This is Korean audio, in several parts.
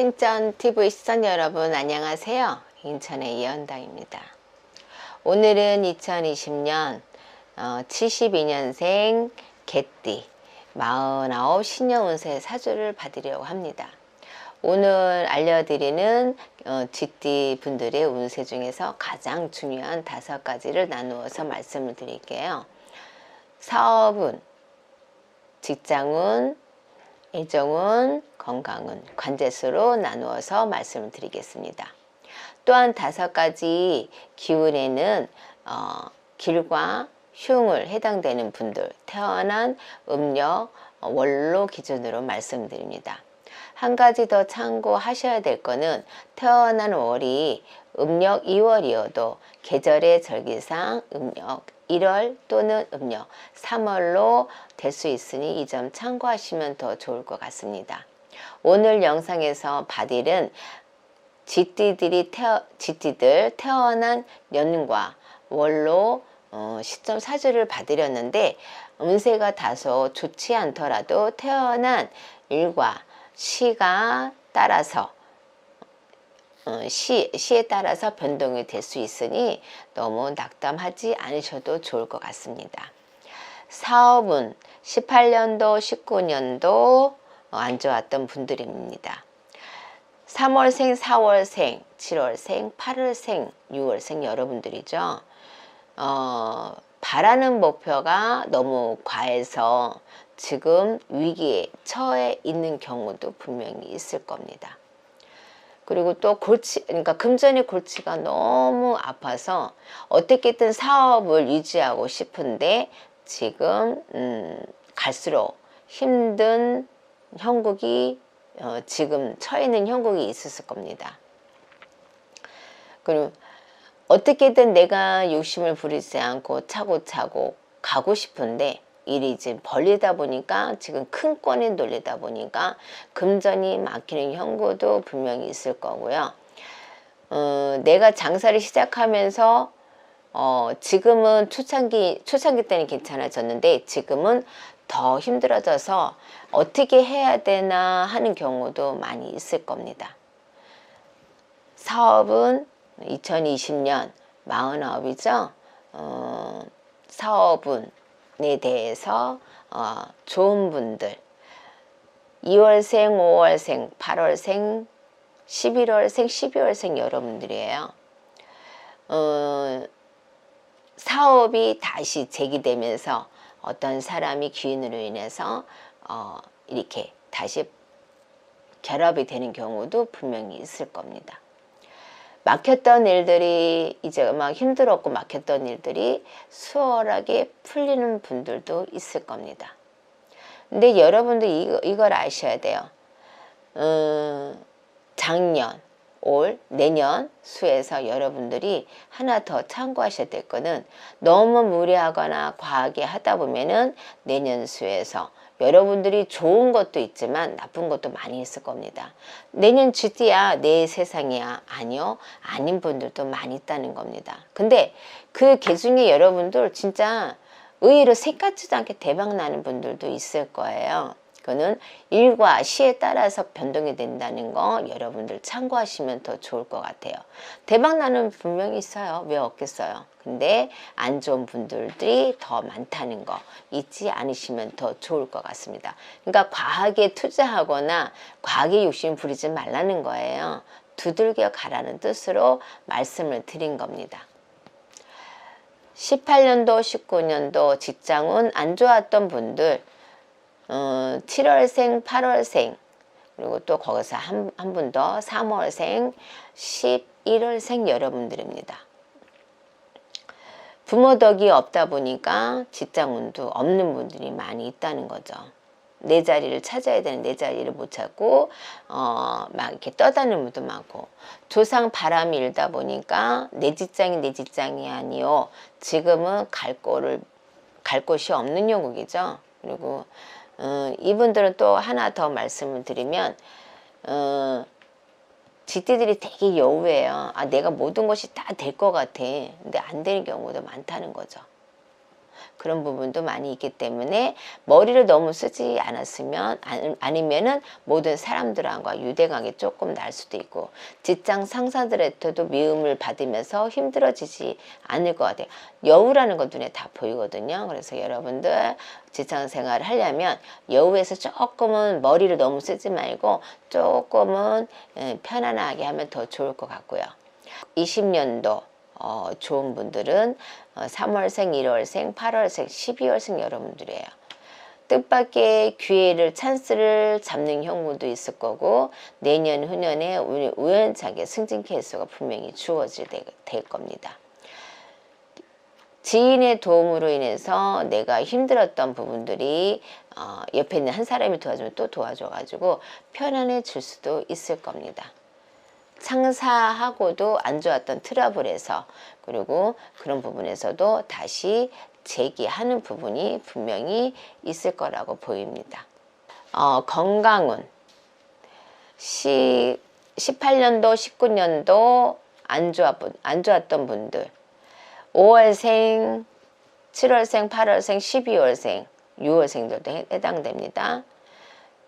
신전 TV 시청 여러분 안녕하세요. 인천의 이현당입니다. 오늘은 2020년 72년생 개띠 49 신여운세 사주를 받으려고 합니다. 오늘 알려드리는 어, 쥐띠 분들의 운세 중에서 가장 중요한 다섯 가지를 나누어서 말씀을 드릴게요. 사업운, 직장운, 애정운, 건강운, 관제수로 나누어서 말씀을 드리겠습니다. 또한 다섯 가지 기운에는 어, 길과 흉을 해당되는 분들 태어난 음력 월로 기준으로 말씀드립니다. 한 가지 더 참고하셔야 될 거는 태어난 월이 음력 2월이어도 계절의 절기상 음력 1월 또는 음력 3월로 될 수 있으니 이 점 참고하시면 더 좋을 것 같습니다. 오늘 영상에서 바딜은 쥐띠들이 태어, 쥐띠들 태어난 년과 월로 어, 시점 사주를 받으렸는데 운세가 다소 좋지 않더라도 태어난 일과 시가 따라서 어, 시, 시에 따라서 변동이 될 수 있으니 너무 낙담하지 않으셔도 좋을 것 같습니다. 사업은 18년도, 19년도 안 좋았던 분들입니다. 3월생, 4월생, 7월생, 8월생, 6월생 여러분들이죠. 어, 바라는 목표가 너무 과해서 지금 위기에 처해 있는 경우도 분명히 있을 겁니다. 그리고 또 골치, 그러니까 금전의 골치가 너무 아파서 어떻게든 사업을 유지하고 싶은데 지금 음, 갈수록 힘든 형국이 어, 지금 처해 있는 형국이 있었을 겁니다. 그리고 어떻게든 내가 욕심을 부리지 않고 차고차고 가고 싶은데 일이 이제 벌리다 보니까 지금 큰 건이 놀리다 보니까 금전이 막히는 형국도 분명히 있을 거고요. 어, 내가 장사를 시작하면서 어, 지금은 초창기 초창기 때는 괜찮아졌는데 지금은 더 힘들어져서 어떻게 해야 되나 하는 경우도 많이 있을 겁니다. 사업은 2020년 49이죠. 어, 사업운에 대해서 어, 좋은 분들 2월생, 5월생, 8월생, 11월생, 12월생 여러분들이에요. 어, 사업이 다시 재기되면서 어떤 사람이 귀인으로 인해서 어, 이렇게 다시 결합이 되는 경우도 분명히 있을 겁니다. 막혔던 일들이 이제 막 힘들었고 막혔던 일들이 수월하게 풀리는 분들도 있을 겁니다. 근데 여러분들 이거, 이걸 아셔야 돼요. 음, 작년, 올, 내년 수에서 여러분들이 하나 더 참고하셔야 될 거는 너무 무리하거나 과하게 하다 보면은 내년 수에서 여러분들이 좋은 것도 있지만 나쁜 것도 많이 있을 겁니다. 내년 GT야 내 세상이야 아니요 아닌 분들도 많이 있다는 겁니다. 근데 그 개중에 여러분들 진짜 의외로 생각지도 않게 대박 나는 분들도 있을 거예요. 그거는 일과 시에 따라서 변동이 된다는 거 여러분들 참고하시면 더 좋을 것 같아요. 대박 나는 분명히 있어요. 왜 없겠어요. 근데 안 좋은 분들이 더 많다는 거 잊지 않으시면 더 좋을 것 같습니다. 그러니까 과하게 투자하거나 과하게 욕심 부리지 말라는 거예요. 두들겨 가라는 뜻으로 말씀을 드린 겁니다. 18년도, 19년도 직장운 안 좋았던 분들 어, 7월생, 8월생 그리고 또 거기서 한 분 더 3월생, 11월생 여러분들입니다. 부모 덕이 없다 보니까 직장운도 없는 분들이 많이 있다는 거죠. 내 자리를 찾아야 되는 내 자리를 못 찾고 어 막 이렇게 떠다니는 분도 많고 조상 바람이 일다 보니까 내 직장이 내 직장이 아니요 지금은 갈 거를 갈 곳이 없는 영국이죠 그리고 어, 이분들은 또 하나 더 말씀을 드리면 어, 쥐띠들이 되게 여우예요. 아 내가 모든 것이 다 될 것 같아. 근데 안 되는 경우도 많다는 거죠. 그런 부분도 많이 있기 때문에 머리를 너무 쓰지 않았으면 아니- 아니면은 모든 사람들과 유대감이 조금 날 수도 있고 직장 상사들한테도 미움을 받으면서 힘들어지지 않을 것 같아요. 여우라는 건 눈에 다 보이거든요. 그래서 여러분들 직장 생활을 하려면 여우에서 조금은 머리를 너무 쓰지 말고 조금은 예, 편안하게 하면 더 좋을 것 같고요. 20년도 어, 좋은 분들은 어, 3월생, 1월생, 8월생, 12월생 여러분들이에요. 뜻밖의 기회를 찬스를 잡는 경우도 있을 거고 내년 후년에 우- 우연찮게 승진 케이스가 분명히 주어질 되- 될 겁니다. 지인의 도움으로 인해서 내가 힘들었던 부분들이 어, 옆에 있는 한 사람이 도와주면 또 도와줘가지고 편안해질 수도 있을 겁니다. 상사하고도 안 좋았던 트러블에서 그리고 그런 부분에서도 다시 재기하는 부분이 분명히 있을 거라고 보입니다. 어, 건강운 시, 18년도, 19년도 안, 좋아, 안 좋았던 분들 5월생, 7월생, 8월생, 12월생, 6월생들도 해당됩니다.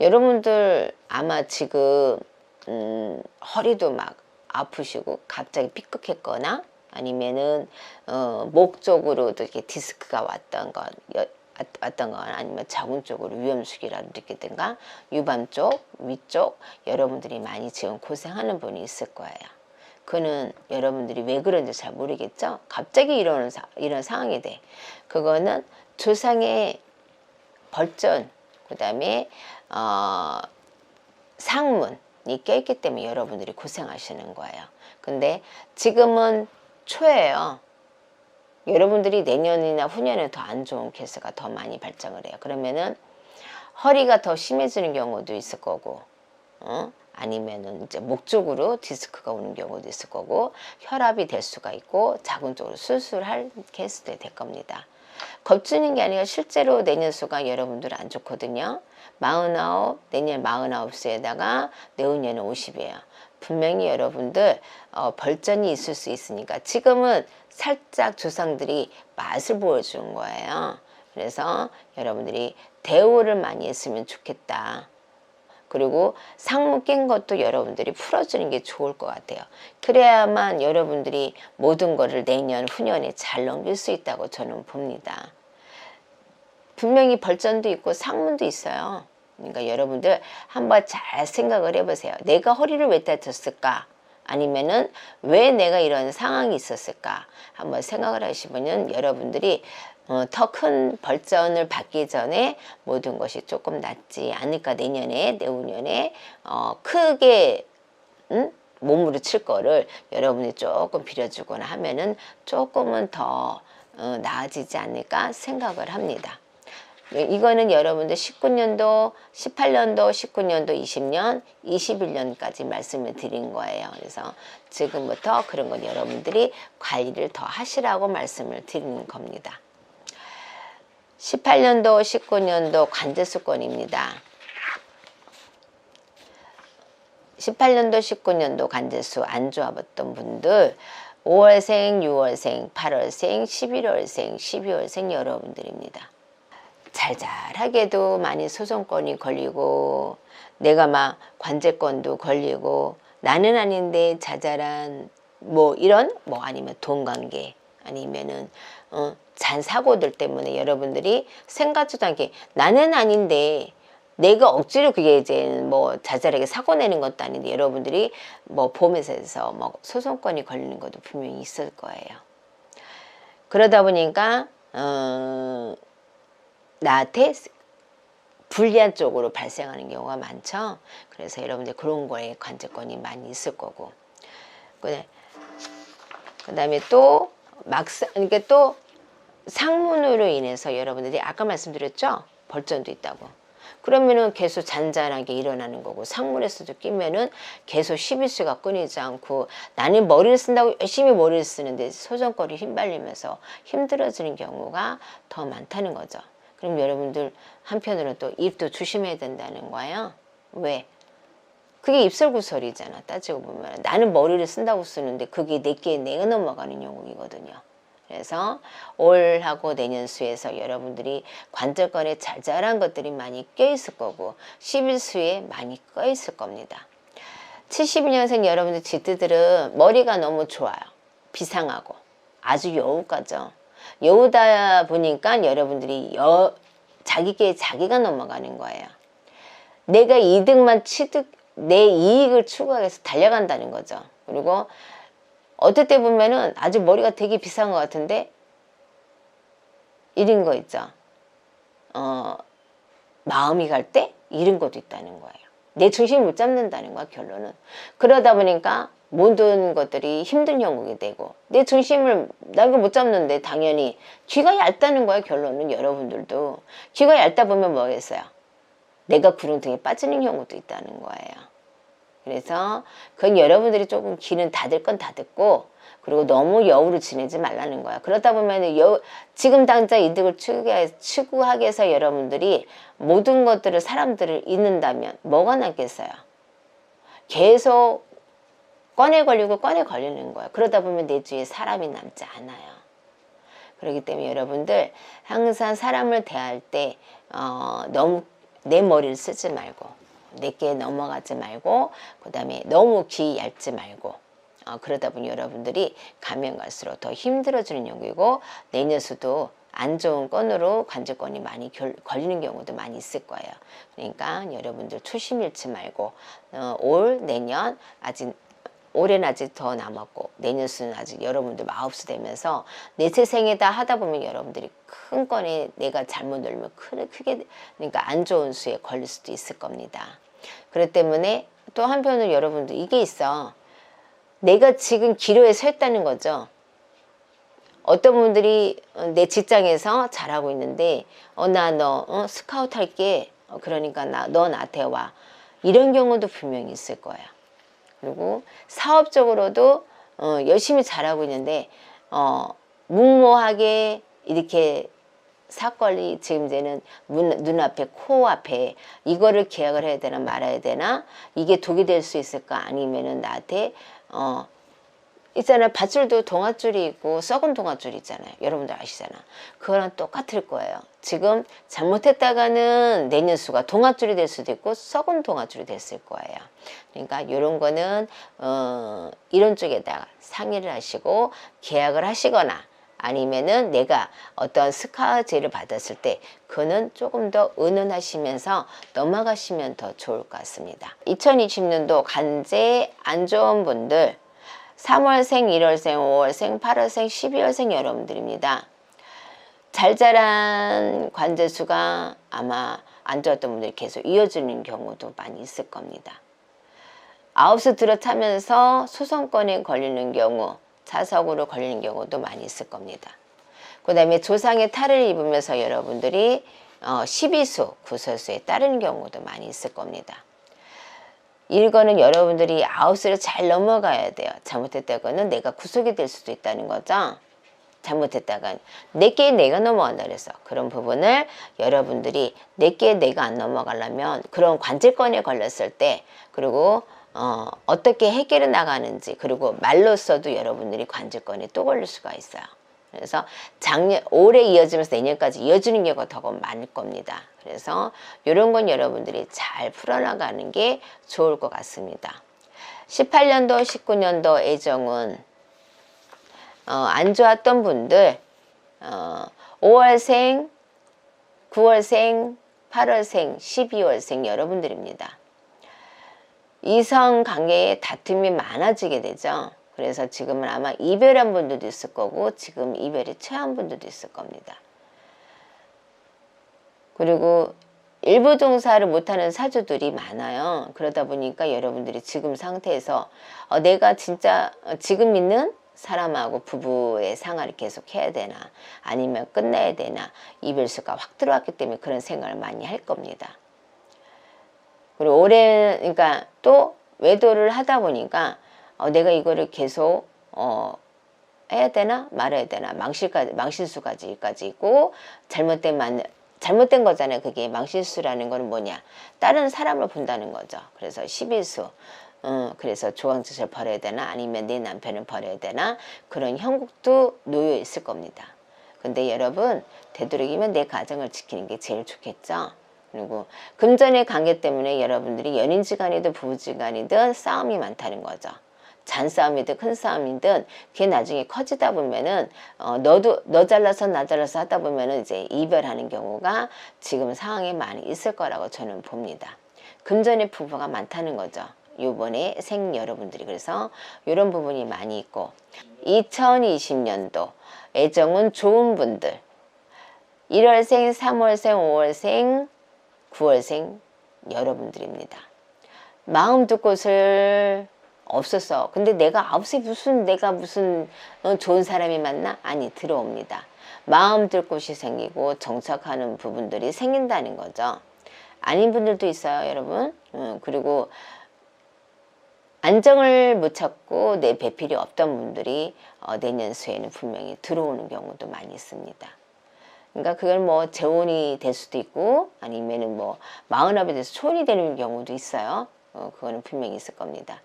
여러분들 아마 지금 음, 허리도 막 아프시고 갑자기 삐끗했거나 아니면은 어, 목 쪽으로도 이렇게 디스크가 왔던 왔- 왔던 건 아니면 자궁 쪽으로 위험수기라도 느끼든가 유방 쪽, 위쪽 여러분들이 많이 지금 고생하는 분이 있을 거예요. 그는 여러분들이 왜 그런지 잘 모르겠죠. 갑자기 이런 사, 이런 상황이 돼. 그거는 조상의 벌전, 그 다음에 어, 상문 이 껴있기 때문에 여러분들이 고생하시는 거예요. 근데 지금은 초예요. 여러분들이 내년이나 후년에 더 안 좋은 케이스가 더 많이 발생을 해요. 그러면은 허리가 더 심해지는 경우도 있을 거고, 어? 아니면은 이제 목 쪽으로 디스크가 오는 경우도 있을 거고, 혈압이 될 수가 있고, 자궁 쪽으로 수술할 케이스도 될 겁니다. 겁주는 게 아니라 실제로 내년 수가 여러분들 안 좋거든요. 49, 내년 49세에다가 내후년은 50이에요. 분명히 여러분들 어, 벌전이 있을 수 있으니까 지금은 살짝 조상들이 맛을 보여주는 거예요. 그래서 여러분들이 대우를 많이 했으면 좋겠다. 그리고 상무 낀 것도 여러분들이 풀어주는 게 좋을 것 같아요. 그래야만 여러분들이 모든 거를 내년 후년에 잘 넘길 수 있다고 저는 봅니다. 분명히 벌전도 있고 상문도 있어요. 그러니까 여러분들 한번 잘 생각을 해보세요. 내가 허리를 왜 다쳤을까? 아니면은 왜 내가 이런 상황이 있었을까? 한번 생각을 하시면은 여러분들이 어, 더 큰 벌전을 받기 전에 모든 것이 조금 낫지 않을까 내년에 내후년에 어, 크게 응? 몸으로 칠 거를 여러분이 조금 빌어주거나 하면은 조금은 더 어, 나아지지 않을까 생각을 합니다. 네, 이거는 여러분들 19년도, 18년도, 19년도, 20년, 21년까지 말씀을 드린 거예요. 그래서 지금부터 그런 건 여러분들이 관리를 더 하시라고 말씀을 드리는 겁니다. 18년도, 19년도 관제수권입니다. 18년도, 19년도 관제수 안 좋아봤던 분들 5월생, 6월생, 8월생, 11월생, 12월생 여러분들입니다. 잘잘하게도 많이 소송권이 걸리고 내가 막 관제권도 걸리고 나는 아닌데 자잘한 뭐 이런 뭐 아니면 돈 관계 아니면은 어, 잔 사고들 때문에 여러분들이 생각지도 않게 나는 아닌데 내가 억지로 그게 이제 뭐 자잘하게 사고 내는 것도 아닌데 여러분들이 뭐 보험회사에서 뭐 소송권이 걸리는 것도 분명히 있을 거예요. 그러다 보니까 어, 나한테 불리한 쪽으로 발생하는 경우가 많죠. 그래서 여러분들 그런 거에 관제권이 많이 있을 거고. 그 다음에 그다음에 또 막상 그러니까 또 상문으로 인해서 여러분들이 아까 말씀드렸죠? 벌전도 있다고. 그러면은 계속 잔잔하게 일어나는 거고 상문에서도 끼면은 계속 시비수가 끊이지 않고 나는 머리를 쓴다고 열심히 머리를 쓰는데 소정거리 힘발리면서 힘들어지는 경우가 더 많다는 거죠. 그럼 여러분들 한편으로는 또 입도 조심해야 된다는 거예요? 왜? 그게 입설구설이잖아 따지고 보면 나는 머리를 쓴다고 쓰는데 그게 내게 내가 넘어가는 영역이거든요 그래서 올하고 내년 수에서 여러분들이 관절권에 잘잘한 것들이 많이 껴있을 거고 11수에 많이 껴있을 겁니다. 72년생 여러분들 지트들은 머리가 너무 좋아요. 비상하고 아주 여우가죠. 여우다 보니까 여러분들이 여, 자기께 자기가 넘어가는 거예요. 내가 이득만 취득, 내 이익을 추구해서 달려간다는 거죠. 그리고 어떨 때 보면은 아주 머리가 되게 비싼 것 같은데 이런 거 있죠. 어, 마음이 갈 때 이런 것도 있다는 거예요. 내 중심을 못 잡는다는 거야 결론은. 그러다 보니까 모든 것들이 힘든 형국이 되고 내 중심을 내가 못 잡는데 당연히 귀가 얇다는 거야 결론은 여러분들도 귀가 얇다 보면 뭐겠어요? 내가 구름 등에 빠지는 경우도 있다는 거예요. 그래서 그건 여러분들이 조금 귀는 닫을 건 닫았고 그리고 너무 여우를 지내지 말라는 거야. 그러다 보면 여, 지금 당장 이득을 추구하기 위해서 여러분들이 모든 것들을 사람들을 잊는다면 뭐가 남겠어요? 계속 꺼내 걸리고 꺼내 걸리는 거야. 그러다 보면 내 주위에 사람이 남지 않아요. 그렇기 때문에 여러분들 항상 사람을 대할 때 어, 너무 내 머리를 쓰지 말고 내게 넘어가지 말고 그 다음에 너무 귀 얇지 말고 어, 그러다 보니 여러분들이 가면 갈수록 더 힘들어지는 연구이고 내년수도 안 좋은 건으로 관절권이 많이 결, 걸리는 경우도 많이 있을 거예요. 그러니까 여러분들 초심 잃지 말고 어, 올 내년 아직 올해는 아직 더 남았고 내년 수는 아직 여러분들 마법수 되면서 내 세상에다 하다 보면 여러분들이 큰 건에 내가 잘못 놀면 크, 크게 그러니까 안 좋은 수에 걸릴 수도 있을 겁니다. 그렇기 때문에 또 한편으로 여러분들 이게 있어. 내가 지금 기로에 서 있다는 거죠. 어떤 분들이 내 직장에서 잘하고 있는데 어 나 너 어, 스카우트 할게 어, 그러니까 나 너 나한테 와 이런 경우도 분명히 있을 거예요. 그리고 사업적으로도 어, 열심히 잘하고 있는데 어, 묵모하게 이렇게 사건이 지금 이제는 문, 눈앞에 코앞에 이거를 계약을 해야 되나 말아야 되나? 이게 독이 될 수 있을까? 아니면은 나한테 어 있잖아요. 밧줄도 동아줄이 있고 썩은 동아줄이 있잖아요. 여러분들 아시잖아. 그거랑 똑같을 거예요. 지금 잘못했다가는 내년 수가 동아줄이 될 수도 있고 썩은 동아줄이 됐을 거예요. 그러니까 이런 거는 어 이런 쪽에다가 상의를 하시고 계약을 하시거나 아니면은 내가 어떤 스카제를 받았을 때 그는 조금 더 은은하시면서 넘어가시면 더 좋을 것 같습니다. 2020년도 간제 안 좋은 분들 3월생, 1월생, 5월생, 8월생, 12월생 여러분들입니다. 잘 자란 관제수가 아마 안 좋았던 분들이 계속 이어지는 경우도 많이 있을 겁니다. 아홉수 들어차면서 소송권에 걸리는 경우 자석으로 걸리는 경우도 많이 있을 겁니다. 그 다음에 조상의 탈을 입으면서 여러분들이 어, 12수 구설수에 따르는 경우도 많이 있을 겁니다. 이거는 여러분들이 아웃을 잘 넘어가야 돼요. 잘못했다가는 내가 구속이 될 수도 있다는 거죠. 잘못했다가 내게 내가 넘어간다 그래서 그런 부분을 여러분들이 내게 내가 안 넘어가려면 그런 관제권에 걸렸을 때 그리고 어, 어떻게 해결해 나가는지 그리고 말로써도 여러분들이 관제권에 또 걸릴 수가 있어요. 그래서 작년 올해 이어지면서 내년까지 이어지는 경우가 더 많을 겁니다. 그래서 이런 건 여러분들이 잘 풀어나가는 게 좋을 것 같습니다. 18년도, 19년도 애정은 어, 안 좋았던 분들 어, 5월생, 9월생, 8월생, 12월생 여러분들입니다. 이성 관계에 다툼이 많아지게 되죠. 그래서 지금은 아마 이별한 분들도 있을 거고 지금 이별에 처한 분들도 있을 겁니다. 그리고 일부 동사를 못하는 사주들이 많아요. 그러다 보니까 여러분들이 지금 상태에서 어, 내가 진짜 지금 있는 사람하고 부부의 생활을 계속 해야 되나 아니면 끝내야 되나 이별수가 확 들어왔기 때문에 그런 생각을 많이 할 겁니다. 그리고 올해 그러니까 또 외도를 하다 보니까 어, 내가 이거를 계속 어, 해야 되나 말아야 되나 망실까지 망실수까지까지 있고 잘못된 만 잘못된 거잖아요. 그게 망실수라는 거는 뭐냐? 다른 사람을 본다는 거죠. 그래서 11수 어, 그래서 조항지를 버려야 되나 아니면 내 남편을 버려야 되나 그런 형국도 놓여 있을 겁니다. 근데 여러분 되도록이면 내 가정을 지키는 게 제일 좋겠죠. 그리고 금전의 관계 때문에 여러분들이 연인지간이든 부부지간이든 싸움이 많다는 거죠. 잔싸움이든 큰 싸움이든 그게 나중에 커지다 보면은 어, 너도 너 잘라서 나 잘라서 하다 보면은 이제 이별하는 경우가 지금 상황에 많이 있을 거라고 저는 봅니다. 금전의 부부가 많다는 거죠. 요번에 생 여러분들이 그래서 이런 부분이 많이 있고 2020년도 애정은 좋은 분들 1월생, 3월생, 5월생, 9월생 여러분들입니다. 마음 두 곳을 없었어. 근데 내가 아홉 시 무슨 내가 무슨 어, 좋은 사람이 만나? 아니 들어옵니다. 마음 들 곳이 생기고 정착하는 부분들이 생긴다는 거죠. 아닌 분들도 있어요, 여러분. 음, 그리고 안정을 못 찾고 내 배필이 없던 분들이 어, 내년 수에는 분명히 들어오는 경우도 많이 있습니다. 그러니까 그걸 뭐 재혼이 될 수도 있고 아니면은 뭐 마흔업이 돼서 초혼이 되는 경우도 있어요. 어, 그거는 분명히 있을 겁니다.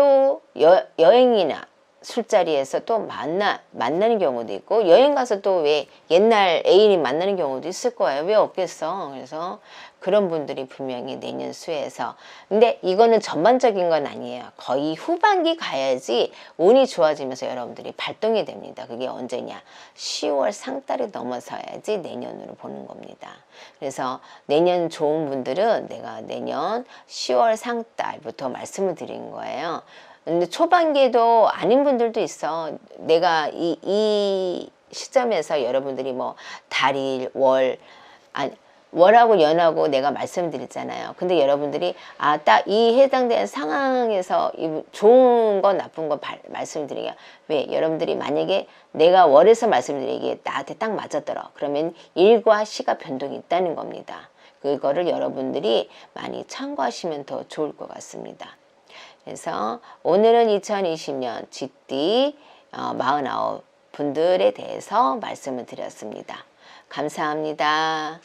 또 여, 여행이나 술자리에서 또 만나 만나는 경우도 있고 여행 가서 또 왜 옛날 애인이 만나는 경우도 있을 거예요. 왜 없겠어? 그래서 그런 분들이 분명히 내년 수에서 근데 이거는 전반적인 건 아니에요. 거의 후반기 가야지 운이 좋아지면서 여러분들이 발동이 됩니다. 그게 언제냐? 10월 상달이 넘어서야지 내년으로 보는 겁니다. 그래서 내년 좋은 분들은 내가 내년 10월 상달부터 말씀을 드린 거예요. 근데 초반기에도 아닌 분들도 있어. 내가 이, 이 시점에서 여러분들이 뭐 달일, 월, 아니, 월하고 연하고 내가 말씀드렸잖아요. 근데 여러분들이 아, 딱 이 해당되는 상황에서 이 좋은 건 나쁜 건 말씀드리게 왜? 여러분들이 만약에 내가 월에서 말씀드리기에 나한테 딱 맞았더라. 그러면 일과 시가 변동이 있다는 겁니다. 그거를 여러분들이 많이 참고하시면 더 좋을 것 같습니다. 그래서 오늘은 2020년 GT 49 분들에 대해서 말씀을 드렸습니다. 감사합니다.